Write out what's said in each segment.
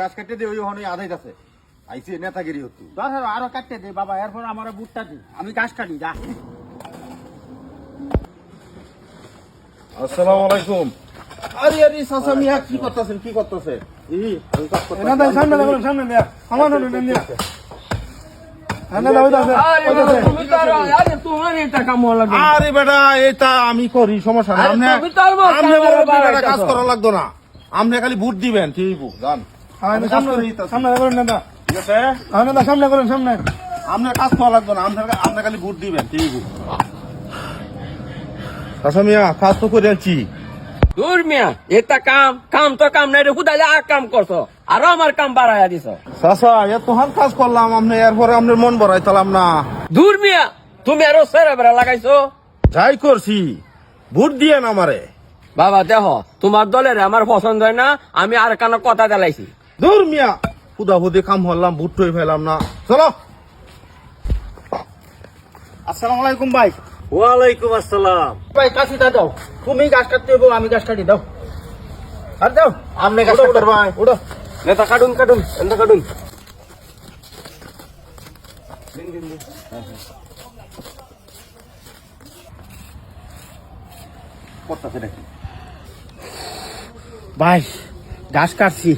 গাছ কাটতে দিয়ে ওই আধাই আছে। আইসি নেতাগিরি হতো দরকার আরও কাটতে দে বাবা এরপর আমার বুটটা দি। আমি গাছ কাটি যা। আসসালামু আলাইকুম। আরে আরে সাসা মিয়া কি করতেছেন কি করতেছে ই আমি কাজ করতেছি। না। দাই সামনে সামনে আরে বেটা এটা আমি করি সমস্যা আপনি কাজ। করা লাগতো না। আপনি খালি ভোট দিবেন ঠিক জান? সামনে দিতেছি। সামনে ঠিক আছে? করুন সামনে। আপনার কাজ না আপনার আপনি খালি ভোট দিবেন ঠিক সাসা মিয়া কাজ তো করে আছি দূর মিয়া এটা কাম কাম তো কাম নাই রে হুদালে আর কাম করছ আরও আমার কাম বাড়াইয়া দিছ। সাসা কাজ করলাম আপনি এরপরে আপনার মন বড়াইতালাম না। দূর মিয়া তুমি আরও সেরা বেড়া লাগাইছো। যাই করছি ভোট দিয়েন আমারে। বাবা দেহ তোমার দলের আমার পছন্দ হয় না আমি আর কানো কথা দিলাইছি। দূর মিয়া। হুদা হুদি কাম হলাম ভোট টই ফেলাম না। চলো। আসসালামু আলাইকুম ভাই। ওয়ালাইকুম আসসালাম। ভাই কাশিটা দাও। তুমি গাছ কাটতে দেবো আমি গাছ কাটি দাও। আর দাও। আপনি কাজ করতে পারবেন উঠো নেতা কাটুন কাটুন নেতা কাটুন। করতেছে ভাই গাছ কাটছি।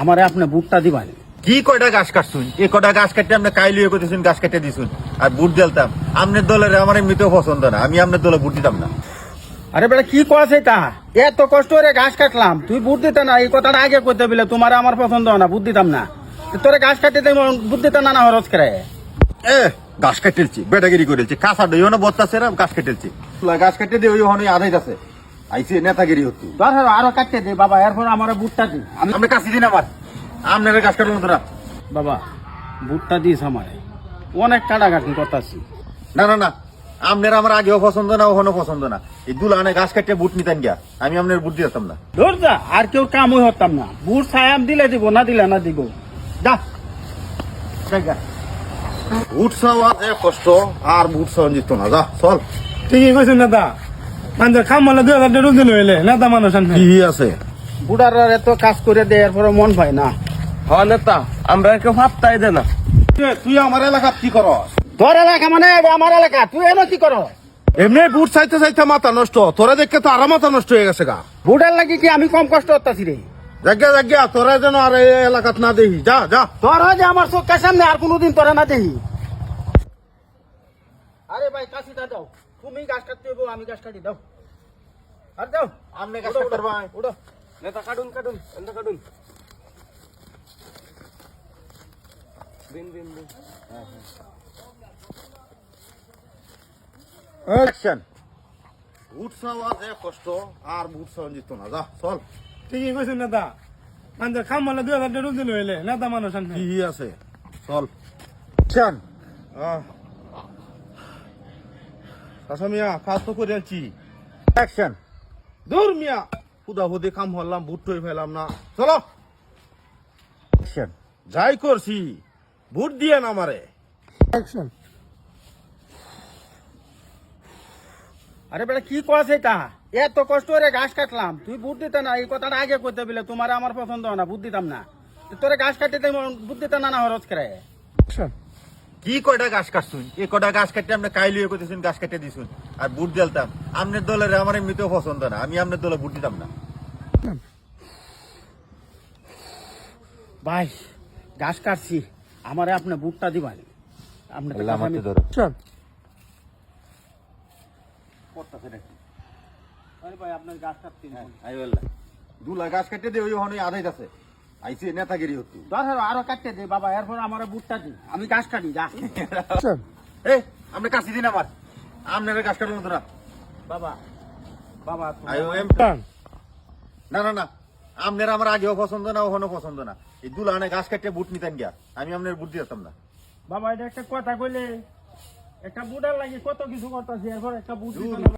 আমারে আপনি বুটটা দিবেন। কি কয়টা গাছ কাটছুন? এই কয়টা গাছ কাটতে আপনি কাইলিয়ে করতেছেন গাছ কেটে দিছুন। আর বুট দিলতাম আপনার দলের আমার এমনিতেও পছন্দ না। আমি আপনার দলে বুট দিতাম না। আরে বেটা কি কছে তা এত কষ্ট করে গাছ কাটলাম। তুই বুট দিতে না এই কথাটা আগে করতে বলে তোমার আমার পছন্দ না বুট দিতাম না। তোরে গাছ কাটতে বুট দিতে না না হরজ করে। এ গাছ কাটেলছি বেটাগিরি করেছি। কাঁচা ডই না বত্তাছে না গাছ কেটেলছি গাছ কেটে দিয়ে ওই ওখানে আধাই আছে আইসি নেতাগিরি হতো। দরকার আরও কাটতে দে বাবা এরপর আমার বুটটা দি। আমি কাছি দিন আমার আপনার গাছ কাটলাম তো না। বাবা বুটটা দিস আমারে। অনেক কাটাকাটি করতেছি। না না না। আপনার আমার আগেও পছন্দ না ওখানেও পছন্দ না। এই দুলানে গাছ কাটতে বুট নিতেন গিয়া। আমি আপনার বুট দিতাম না। ধর যা আর কেউ কামই হতাম না। বুট ছায়াম দিলে দিব না দিলে না দিব। যা। বুট চাওয়া যে কষ্ট আর বুট চাওয়া যেত না। যা চল। ঠিকই কইছেন না মানে খাম মালে দুই হাজার টাকা দিন হইলে নেতা মানুষ সামনে কি আছে? বুড়ার এত কাজ করে দে এরপরে মন পায় না। নেতা আমরা কেউ ভাবতাই দে না তুই আমার কি করস? তোর এলাকা মানে আমার এলাকা তুই এনে কি কর এমনি বুট চাইতে চাইতে মাথা নষ্ট তোরা দেখে তো আরও মাথা নষ্ট হয়ে গেছে গা। বুড়ার লাগি কি আমি কম কষ্ট হতাছি রে? জাগিয়া জাগিয়া তোরা যেন আর এই এলাকাত না দেখি যা যা। তোর যে আমার চোখের সামনে আর কোনোদিন তোরা না দেখি আরে ভাই কাশিটা দাও। তুমি গাছ কাটতে হইবো, আমি গাছ কাটি দাও। আর দাও। আপনি উঠো, উঠো, উঠো নেতা কাটুন কাটুন নেতা কাটুন। দিন দিন দিন অ্যাকশন বুট চাওয়া যে কষ্ট আর চাওয়া যেত না। যা চল। ঠিকই কইছেন না দা মানে খাম মালে দুই হাজার টাকা দিন হইলে নেতা মানুষ কি আছে। চল। অ্যাকশন আচ্ছা মিয়া কাজ তো করে আছি অ্যাকশন দূর মিয়া হুদা হুদি কাম হলাম বুট টই ফেলাম না। চলো। অ্যাকশন যাই করছি বুট দিয়ে না আমারে। অ্যাকশন আরে বেটা কি কছে তা এত কষ্ট করে গাছ কাটলাম। তুই বুট দিতে না এই কথাটা আগে করতে বলে তোমার আমার পছন্দ হয় না বুট দিতাম না। তোরে গাছ কাটতে বুট দিতে না না হরজ করে। অ্যাকশন কি কয়টা গাছ কাটছুন? এই কয়টা গাছ কাটতে আপনি কাইলিয়ে করতেছেন গাছ কেটে দিছুন। আর বুট দিলতাম আপনার দলের আমার এমনিতেও পছন্দ না। আমি আপনার দলে বুট দিতাম না। ভাই গাছ কাটছি। আমারে আপনি বুটটা দিবেন। আপনি আরে ভাই আপনার গাছ কাটছি না। দুলা গাছ কেটে দিয়ে ওই আধাই আছে। আইসি নেতাগিরি দরকার আরও কাটতে দে বাবা এরপর আমার বুটটা দি। আমি গাছ কাটি যা। অ্যাকশন এই আপনি কাছি দিন আমার আপনার গাছ কাটলাম তো না। বাবা বাবা না না না। আপনার আমার আগেও পছন্দ না ওখানেও পছন্দ না। এই দুলানে গাছ কাটতে বুট নিতেন গিয়া। আমি আপনার বুট দিতাম না। বাবা এটা একটা কথা কইলে একটা বুটার লাগে কত কিছু করতেছি? এরপর একটা বুট।